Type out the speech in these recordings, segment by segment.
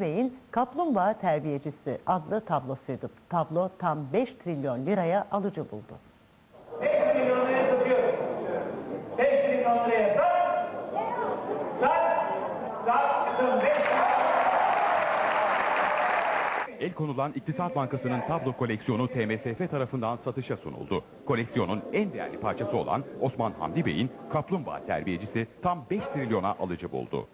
Bey'in Kaplumbağa Terbiyecisi adlı tablosuydu. Tablo tam 5 trilyon liraya alıcı buldu. 5 milyon liraya satıyorum. 5 milyon liraya sat. Sat. 5 El konulan İktisat Bankası'nın tablo koleksiyonu TMSF tarafından satışa sunuldu. Koleksiyonun en değerli parçası olan Osman Hamdi Bey'in kaplumbağa terbiyecisi tam 5 trilyona alıcı buldu.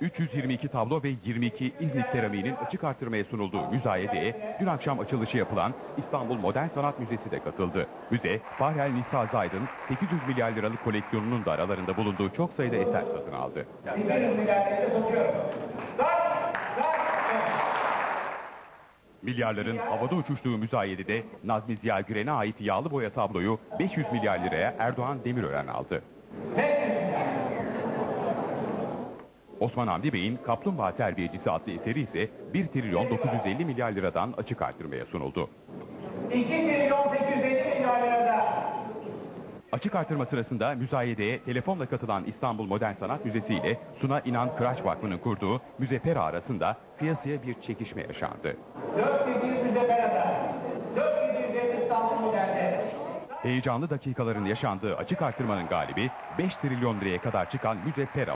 ...322 tablo ve 22 İznik seramiğinin açık artırmaya sunulduğu müzayedeye... ...dün akşam açılışı yapılan İstanbul Modern Sanat Müzesi de katıldı. Müze, Bahrel Nisa Zayd'ın 800 milyar liralık koleksiyonunun da aralarında bulunduğu çok sayıda eser satın aldı. Milyarların havada uçuştuğu müzayedede Nazmi Ziya Güren'e ait yağlı boya tabloyu 500 milyar liraya Erdoğan Demirören aldı. Osman Hamdi Bey'in Kaplumbağa Terbiyecisi adlı eseri ise 1 trilyon 950 milyar liradan açık artırmaya sunuldu. 2 trilyon 850 milyon lirada. Açık artırma sırasında müzayedeye telefonla katılan İstanbul Modern Sanat Müzesi ile Suna İnan Kıraç Vakfı'nın kurduğu müze pera arasında piyasaya bir çekişme yaşandı. 4700 müze karada. 4750 İstanbul modelde. Heyecanlı dakikaların yaşandığı açık artırmanın galibi 5 trilyon liraya kadar çıkan müze pera